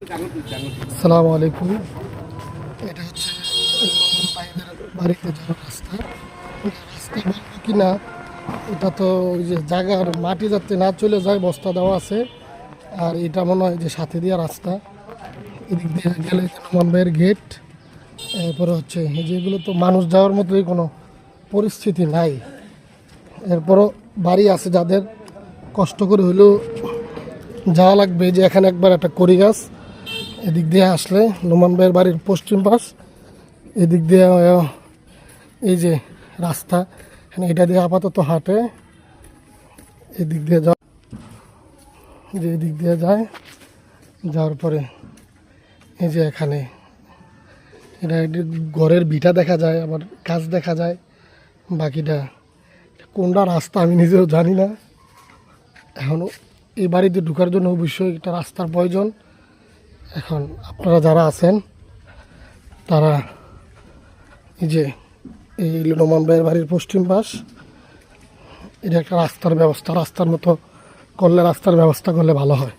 আসসালামু আলাইকুম। এটা হচ্ছে বাড়িতে যাওয়ার রাস্তা। রাস্তা বলব কি না এটা তো ওই যে জায়গার মাটি যাতে না চলে যায়, বস্তা দেওয়া আছে। আর এটা মনে হয় যে সাথে দেওয়া রাস্তা। এদিক দিয়ে গেলে নোমান ভাইয়ের গেট এরপরে হচ্ছে যেগুলো তো মানুষ যাওয়ার মতোই কোনো পরিস্থিতি নাই। এরপরও বাড়ি আছে যাদের। কষ্ট করে হলেও যাওয়া লাগবে। যে এখানে একবার একটা করি গাছ এদিক দিয়ে আসলে নোমান ভাইয়ের বাড়ির পশ্চিম পাশ, এদিক দিয়ে এই যে রাস্তা, এখানে এটা দিয়ে আপাতত হাঁটে, এদিক দিয়ে যা যে এদিক দিয়ে যায়, যাওয়ার পরে এই যে এখানে, এটা ঘরের ভিটা দেখা যায়, আবার গাছ দেখা যায়, বাকিটা কোনটা রাস্তা আমি নিজেও জানি না। এখনও এই বাড়িতে ঢোকার জন্য অবশ্যই একটা রাস্তার প্রয়োজন। এখন আপনারা যারা আছেন, তারা এই যে এই নোমান ভাইয়ের বাড়ির পশ্চিম পাশ, এটা একটা রাস্তার ব্যবস্থা, রাস্তার মতো করলে রাস্তার ব্যবস্থা করলে ভালো হয়।